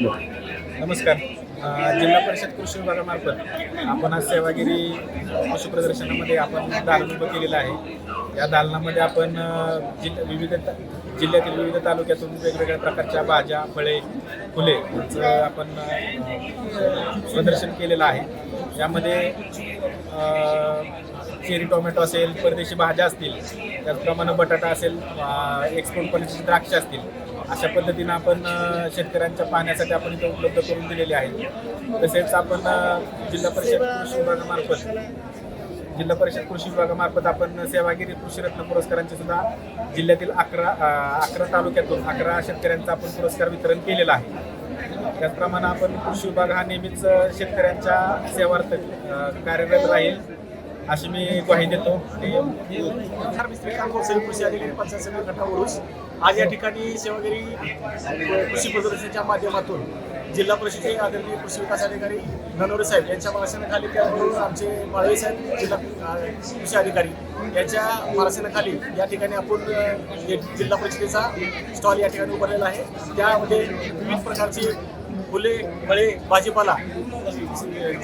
नमस्कार. जिल्हा परिषद कृषी विभागामार्फत आपण आज सेवागिरी कृषी प्रदर्शनामध्ये आपण दालन उभं केलेलं आहे. या दालनामध्ये आपण अ, जिल्हा विविध जिल्ह्यातील विविध तालुक्यातून वेगवेगळ्या प्रकारच्या भाज्या फळे फुले यांचं आपण प्रदर्शन केलेलं आहे. यामध्ये चेरी टोमॅटो असेल परदेशी भाज्या असतील त्याचप्रमाणे बटाटा असेल एक्सपोर्ट क्वालिटीचे द्राक्ष असतील अशा पद्धतीनं आपण शेतकऱ्यांच्या पाहण्यासाठी आपण इथे उपलब्ध करून दिलेले आहे. तसेच आपण जिल्हा परिषद कृषी विभागामार्फत जिल्हा परिषद कृषी विभागामार्फत आपण सेवागिरी कृषी रत्न पुरस्कारांचे सुद्धा जिल्ह्यातील अकरा अकरा तालुक्यातून अकरा शेतकऱ्यांचा आपण पुरस्कार वितरण केलेला आहे. त्याचप्रमाणे आपण कृषी विभाग हा नेहमीच शेतकऱ्यांच्या सेवार्थ कार्यरत राहील. अशी मी ग्वाही देतो. कृषी अधिकारी पंचायत समिती आज या ठिकाणी सेवागिरी कृषी प्रदर्शनाच्या माध्यमातून जिल्हा परिषदेचे आदरणीय कृषी विकास अधिकारी ननवरे साहेब यांच्या मार्गदर्शनाखाली त्याबरोबर आमचे माळवे साहेब जिल्हा कृषी अधिकारी यांच्या मार्गदर्शनाखाली या ठिकाणी आपण जिल्हा परिषदेचा स्टॉल या ठिकाणी उभारलेला आहे. त्यामध्ये विविध प्रकारचे फुले फळे भाजीपाला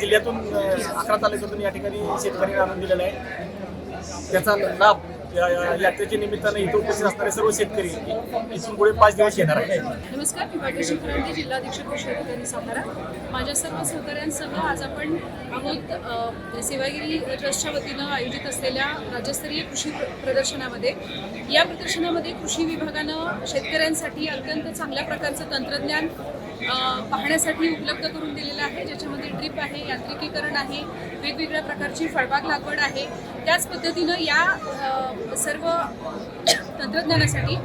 जिल्ह्यातून अकरा तालुक्यातून या ठिकाणी शेतकऱ्यांनी आणून दिलेला आहे. त्याचा लाभ यात्रेच्या निमित्तानं इथं उपस्थित असणारे सर्व शेतकरी इथून पुढे पाच दिवस येणार आहे नमस्कार मी भाग्यश्री फरांदे जिल्हाधीक्षक कृषी अधिकारी सातारा. माझ्या सर्व सहकाऱ्यांसह आज आपण आहोत म्हणजे सेवागिरी ट्रस्टच्या वतीनं आयोजित असलेल्या राज्यस्तरीय कृषी प्रदर्शनामध्ये. या प्रदर्शनामध्ये कृषी विभागानं शेतकऱ्यांसाठी अत्यंत चांगल्या प्रकारचं तंत्रज्ञान पाहण्यासाठी उपलब्ध करून दिलेलं आहे. ज्याच्यामध्ये ड्रीप आहे यांत्रिकीकरण आहे वेगवेगळ्या प्रकारची फळबाग लागवड आहे. त्याच पद्धतीनं या सर्व तंत्रज्ञानासाठी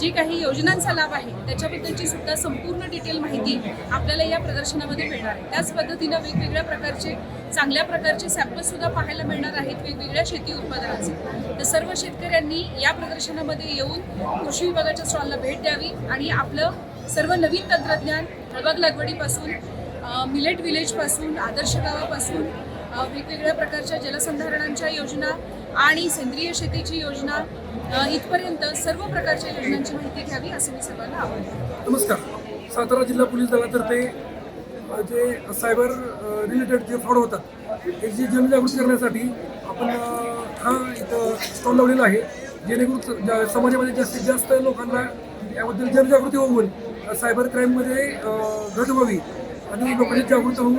जी काही योजनांचा लाभ आहे त्याच्याबद्दलची सुद्धा संपूर्ण डिटेल माहिती आपल्याला या प्रदर्शनामध्ये मिळणार आहे. त्याच पद्धतीनं वेगवेगळ्या प्रकारचे चांगल्या प्रकारचे सॅम्पल्स सुद्धा पाहायला मिळणार आहेत वेगवेगळ्या शेती उत्पादनांचे. तर सर्व शेतकऱ्यांनी या प्रदर्शनामध्ये येऊन कृषी विभागाच्या स्टॉलला भेट द्यावी आणि आपलं सर्व नवीन तंत्रज्ञान फळबाग लागवडीपासून मिलेट विलेजपासून आदर्श गावापासून वेगवेगळ्या प्रकारच्या जलसंधारणांच्या योजना आणि सेंद्रिय शेतीची योजना इथपर्यंत सर्व प्रकारच्या योजनांची माहिती घ्यावी असं मी सर्वांना आवडतं नमस्कार. सातारा जिल्हा पोलीस दलातर्फे जे सायबर रिलेटेड जे फ्रॉड होतात त्याची जनजागृती करण्यासाठी आपण हा इथं स्टॉल लावलेला आहे. जेणेकरून समाजामध्ये जास्तीत जास्त लोकांना याबद्दल जनजागृती होऊन सायबर क्राईममध्ये घट व्हावी आणि लोकांनी जागृत होऊन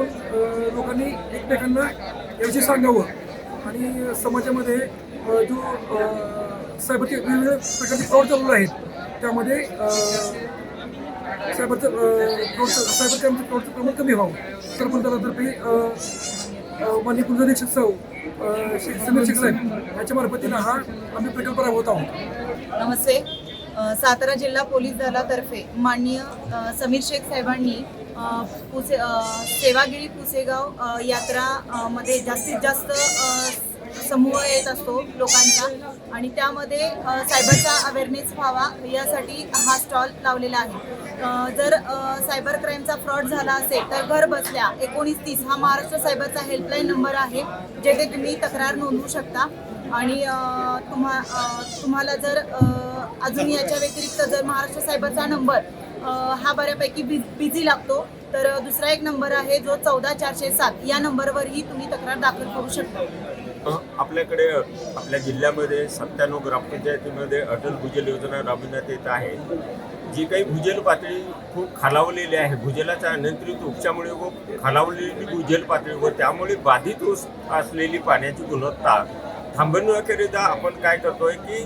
लोकांनी एकमेकांना याविषयी सांगावं. आणि समाजामध्ये जो सायबरचे विविध प्रकारचे फ्रॉड चालू आहेत त्यामध्ये सायबरचं सायबर क्राईमचं फ्रॉडचं प्रमाण कमी व्हावं. तर दलातर्फे अ, अ, माननीय पोलीस साहेब समीर शेख साहेब यांच्या मार्फतीनं हा आम्ही प्रकल्प राबवत आहोत. नमस्ते. सातारा जिल्हा पोलीस दलातर्फे माननीय समीर शेख साहेबांनी पुसे सेवागिरी पुसेगाव यात्रा मध्ये जास्तीत जास्त समूह येत असतो लोकांचा आणि त्यामध्ये सायबरचा अवेअरनेस व्हावा यासाठी हा स्टॉल लावलेला आहे. जर सायबर क्राईमचा फ्रॉड झाला असेल तर घर बसल्या एकोणीस तीस हा महाराष्ट्र सायबरचा हेल्पलाईन नंबर आहे जेथे तुम्ही तक्रार नोंदवू शकता. आणि तुम्हा तुम्हाला जर अजून याच्या व्यतिरिक्त जर महाराष्ट्र सायबरचा नंबर हा बऱ्यापैकी बि बिझी लागतो तर दुसरा एक नंबर आहे जो चौदा चारशे सात या नंबरवरही तुम्ही तक्रार दाखल करू शकता. आपल्याकडे आपल्या जिल्ह्यामध्ये सत्त्याण्णव ग्रामपंचायतीमध्ये अटल भूजल योजना राबविण्यात येत आहे. जी काही भूजल पातळी खूप खालावलेली आहे भूजलाच्या अनियंत्रित उपशामुळे व खालावलेली भूजल पातळी व त्यामुळे बाधित असलेली पाण्याची गुणवत्ता थांबवण्याकरिता आपण काय करतोय की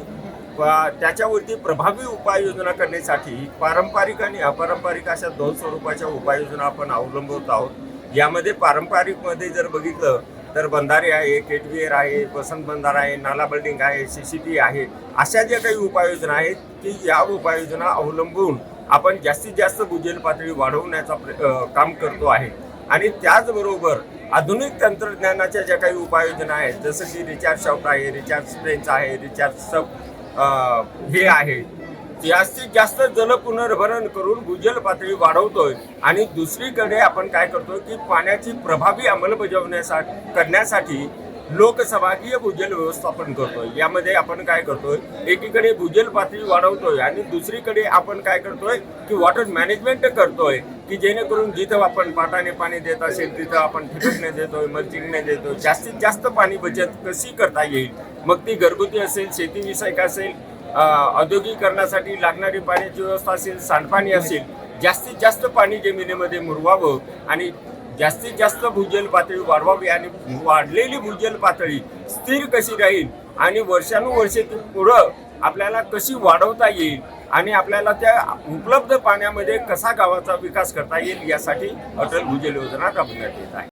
त्याच्यावरती प्रभावी उपाययोजना करण्यासाठी पारंपरिक आणि अपारंपरिक अशा दोन स्वरूपाच्या उपाययोजना आपण अवलंबत आहोत. यामध्ये पारंपरिकमध्ये जर बघितलं तर बंधारे आहे केटवियर आहे वसंत बंधारा आहे नाला बिल्डिंग आहे सी सी टी आहे अशा ज्या काही उपाययोजना आहेत की या उपाययोजना अवलंबून आपण जास्तीत जास्त भूजल पातळी वाढवण्याचा प्र- काम करतो आहे. आणि त्याचबरोबर आधुनिक तंत्रज्ञानाच्या ज्या काही उपाययोजना आहेत जसं की रिचार्ज शॉप आहे रिचार्ज स्प्रेंच आहे रिचार्ज सब हे आहे जास्तीत जास्त जल पुनर्भरण करून भूजल पातळी वाढवतोय. आणि दुसरीकडे आपण काय करतोय की पाण्याची प्रभावी अंमलबजावण्यासाठी करण्यासाठी लोकसभागीय भूजल व्यवस्थापन करतोय. यामध्ये आपण काय करतोय एकीकडे भूजल पातळी वाढवतोय आणि दुसरीकडे आपण काय करतोय की वॉटर मॅनेजमेंट करतोय. की जेणेकरून जिथं आपण पाटाने पाणी देत असेल तिथं आपण ठिबकने देतो मल्चिंगने देतो जास्तीत जास्त पाणी बचत कशी करता येईल? मग ती घरगुती असेल शेतीविषयक असेल औद्योगिकरणासाठी लागणारी पाण्याची व्यवस्था असेल सांडपाणी असेल जास्तीत जास्त पाणी जमिनीमध्ये मुरवावं आणि जास्तीत जास्त भूजल पातळी वाढवावी आणि वाढलेली भूजल पातळी स्थिर कशी राहील आणि वर्षानुवर्षे ती पुढं आपल्याला कशी वाढवता येईल? आणि आपल्याला त्या उपलब्ध पाण्यामध्ये कसा गावाचा विकास करता येईल यासाठी अटल भूजल योजना राबवण्यात येत आहे.